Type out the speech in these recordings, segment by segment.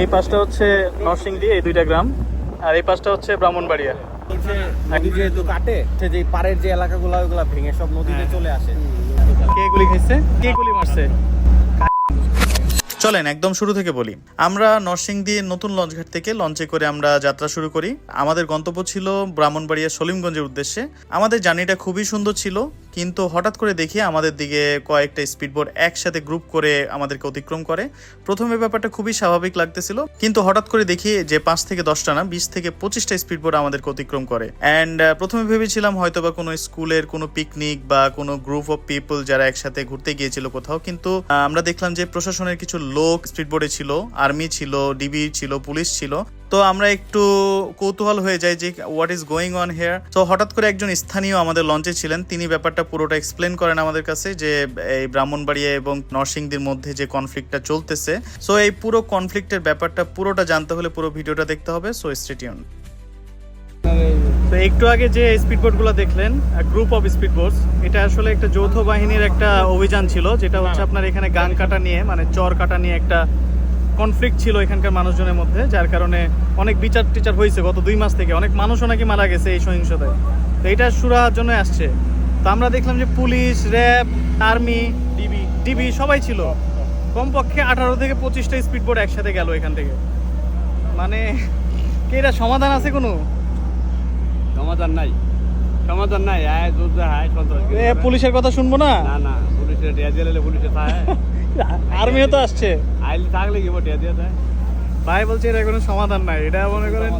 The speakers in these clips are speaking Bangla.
এই পাশটা হচ্ছে নরসিংদী এই দুইটা গ্রাম। আর এই পাশটা হচ্ছে ব্রাহ্মণবাড়িয়া। নদী যেহেতু কাটে সে যে পাড়ের যে এলাকাগুলো ওগুলো ভেঙে সব নদীতে হ্যাঁ। চলে আসে। কে গুলি খাইছে? কে গুলি মারছে? চলেন একদম শুরু থেকে বলি। আমরা নরসিংদী নতুন লঞ্চঘাট থেকে লঞ্চে করে আমরা যাত্রা শুরু করি। আমাদের গন্তব্য ছিল ব্রাহ্মণবাড়িয়া সলিমগঞ্জের উদ্দেশ্যে। আমাদের জার্নিটা খুবই সুন্দর ছিল। কিন্তু হঠাৎ করে দেখি আমাদের দিকে কয়েকটা স্পিডবোট একসাথে গ্রুপ করে আমাদেরকে অতিক্রম করে। প্রথমে ব্যাপারটা খুবই স্বাভাবিক লাগতেছিল, কিন্তু হঠাৎ করে দেখি যে পাঁচ থেকে দশটা না, বিশ থেকে পঁচিশটা স্পিডবোট আমাদেরকে অতিক্রম করে। অ্যান্ড প্রথমে ভেবেছিলাম হয়তো বা কোনো স্কুলের কোনো পিকনিক বা কোনো গ্রুপ অফ পিপল যারা একসাথে ঘুরতে গিয়েছিল কোথাও, কিন্তু আমরা দেখলাম যে প্রশাসনের কিছু লোক স্পিডবোর্ডে ছিল, আর্মি ছিল, ডিবি ছিল, পুলিশ ছিল। তো আমরা একটু কৌতূহল হয়ে যাই যে what is going on here তো হঠাৎ করে একজন স্থানীয় আমাদের লঞ্চে ছিলেন। তিনি ব্যাপারটা পুরোটা এক্সপ্লেন করেন আমাদের কাছে যে এই ব্রাহ্মণবাড়িয়া এবং নরসিংদীর মধ্যে যে কনফ্লিক্টটা চলতেছে। সো এই পুরো কনফ্লিক্টের ব্যাপারটা পুরোটা জানতে হলে পুরো ভিডিওটা দেখতে হবে। সো স্টেটিউন তো একটু আগে যে স্পিডবোটগুলো দেখলেন গ্রুপ অফ স্পিডবোটস এটা আসলে একটা যৌথ বাহিনীর একটা অভিযান ছিল যেটা হচ্ছে আপনার এখানে গান কাটা নিয়ে মানে চর কাটা নিয়ে একটা কনফ্লিক্ট ছিল এখানকার মানুষজনের মধ্যে যার কারণে অনেক বিচার টিচার হয়েছে গত দুই মাস থেকে। অনেক মানুষও নাকি মারা গেছে এই সহিংসতায়। তো এটা সুরাহার জন্য আসছে। তো আমরা দেখলাম যে police RAB army DB. DB সবাই ছিল। কমপক্ষে আঠারো থেকে পঁচিশটা স্পিডবোট একসাথে গেল এখান থেকে। মানে কি এটা সমাধান আছে কোনো? সমাধান নাই। সমাধান নাই। আয় হায় পুলিশের কথা শুনব না? না না পুলিশের পুলিশে থাকে আর্মিও তো আসছে। আইলে থাকলে কি টিয়া দিয়ে দেয় ভাই বলছে এটা কোনো সমাধান নাই। এটা মনে করেন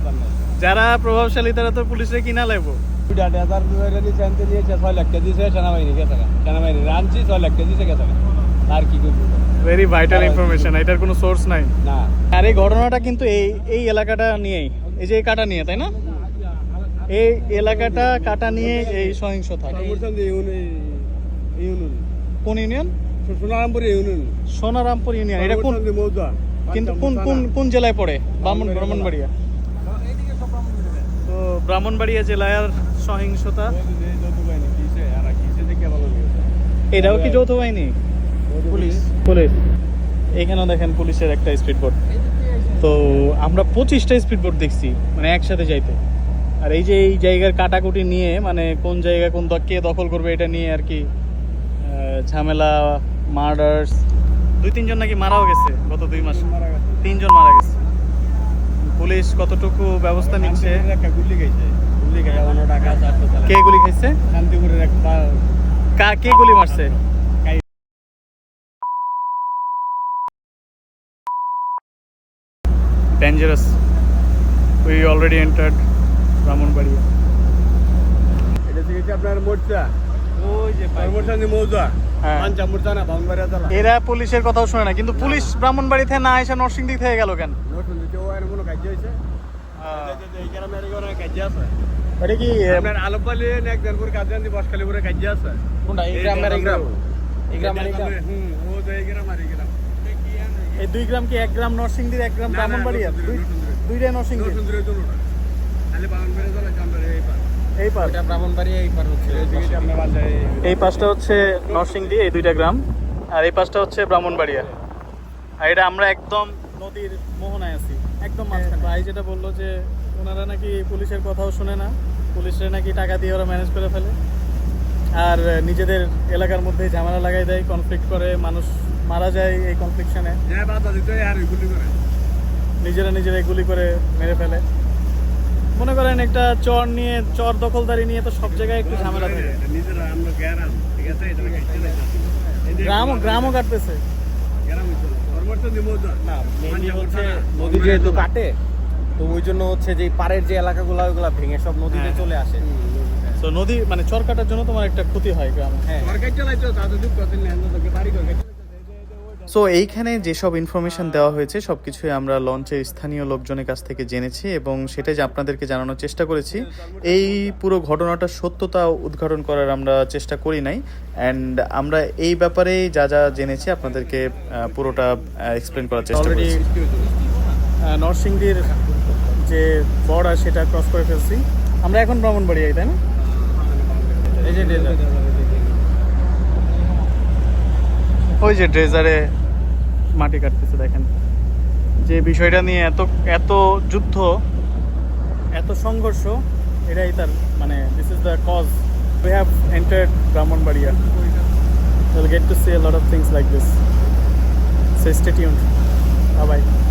যারা প্রভাবশালী তারা তো পুলিশে কিনা লাগবো। দুইটা হাজার দুইটা দিয়ে জানতে ছয় লাখ কেজি দিয়েছে সেনাবাহিনী গেছে। সেনাবাহিনী রাঁধছি ছয় লাখ কেজি গেছে আর কি করব? ভেরি ভাইটাল ইনফরমেশন এটার কোনো সোর্স নাই। না। আর এই ঘটনাটা কিন্তু এই এই এলাকাটা নিয়েই এই যে এই কাটা নিয়ে তাই না? এই এলাকাটা কাটা নিয়ে এই সহিংসতা। কোন union? Sonarampur union. Sonarampur union এটা কোন মৌজা। কিন্তু কোন কোন কোন জেলায় পড়ে? ব্রাহ্মণ ব্রাহ্মণবাড়িয়া। তো ব্রাহ্মণবাড়িয়া জেলায় আর সহিংসতা? এটাও কি যৌথ বাহিনী? পুলিশ। পুলিশ। এখানেও দেখেন পুলিশের একটা স্পিড বোট তো আমরা পঁচিশটা স্পিড বোট দেখছি মানে একসাথে যাইতে। আর এই যে এই জায়গার কাটাকুটি নিয়ে মানে কোন জায়গা কোন কে দখল করবে এটা নিয়ে আর কি ঝামেলা মার্ডার্স। দুই তিনজন নাকি মারাও গেছে গত দুই মাস। তিনজন মারা গেছে। পুলিশ কতটুকু ব্যবস্থা নিচ্ছে? গুলি খাইছে। গুলি খাই টাকা কে গুলি খাইছে? শান্তিপুরের একটা কা কে গুলি মারছে? Dangerous we already entered Brahmanbaria এটা থেকে আপনার মোর্চা। হ্যাঁ। এরা পুলিশের কথাও শুনে না কিন্তু পুলিশ ব্রাহ্মণবাড়ি থেকে না এসে নরসিংদী থেকে গেল কেন? এটা কি আপনার এক কাজ আছে। কোনটা এই গ্রাম এই গ্রাম? এই গ্রাম? আর এই গ্রাম হুম ও তো এই গ্রাম আর এই গ্রাম। এই দুই গ্রাম কি এক গ্রাম নরসিংদীর এক গ্রাম ব্রাহ্মণবাড়িয়া নরসিংদী, নরসিংদী। দুইটাই নরসিংদী খালি এই পার এই পার। এটা ব্রাহ্মণবাড়িয়া এই পার হচ্ছে এই পাশটা হচ্ছে নরসিংদী এই দুইটা গ্রাম। আর এই পাশটা হচ্ছে ব্রাহ্মণবাড়িয়া। আর এটা আমরা একদম নদীর মোহনায় আছি একদম মাঝখানে। ভাই যেটা বলল যে ওনারা নাকি পুলিশের কথাও শুনে না। পুলিশের নাকি টাকা দিয়ে ওরা ম্যানেজ করে ফেলে। আর নিজেদের এলাকার মধ্যে ঝামেলা লাগাই দেয় কনফ্লিক্ট করে মানুষ মারা যায় এই কনফ্লিকশনে হ্যাঁ নিজেরা নিজেরা গুলি করে মেরে ফেলে। মনে করেন একটা চর নিয়ে চর দখলদারি নিয়ে তো সব জায়গায় একটু ঝামেলা থাকে। এটা নিজেরা আমরা গ্রাম ঠিক আছে? এটা কাটতে নাই গ্রামও গ্রামও কাটতেছে। নদী যেহেতু কাটে তো ওই জন্য হচ্ছে যে পাড়ের যে এলাকাগুলো ওগুলো ভেঙে সব নদীতে হ্যাঁ। চলে আসে। তো নদী মানে চর কাটার জন্য তোমার একটা ক্ষতি হয় গ্রামে। হ্যাঁ। সো এইখানে যেসব ইনফরমেশন দেওয়া হয়েছে সব কিছুই আমরা লঞ্চের স্থানীয় লোকজনের কাছ থেকে জেনেছি এবং সেটাই যে আপনাদেরকে জানানোর চেষ্টা করেছি। এই পুরো ঘটনাটার সত্যতা উদ্ঘাটন করার আমরা চেষ্টা করি নাই। অ্যান্ড আমরা এই ব্যাপারে যা যা জেনেছি আপনাদেরকে পুরোটা এক্সপ্লেন করার চেষ্টা অলরেডি করেছি। নরসিংদীর যে বর্ডার সেটা ক্রস করে ফেলছি। আমরা এখন ব্রাহ্মণবাড়িয়ায় তাই না? এই যে desert। ওই যে ড্রেজারে মাটি কাটতেছে দেখেন। যে বিষয়টা নিয়ে এত এত যুদ্ধ, এত সংঘর্ষ, এটাই তার মানে this is the cause we have entered Brahmanbaria will get to see things like this. So stay tuned. Bye bye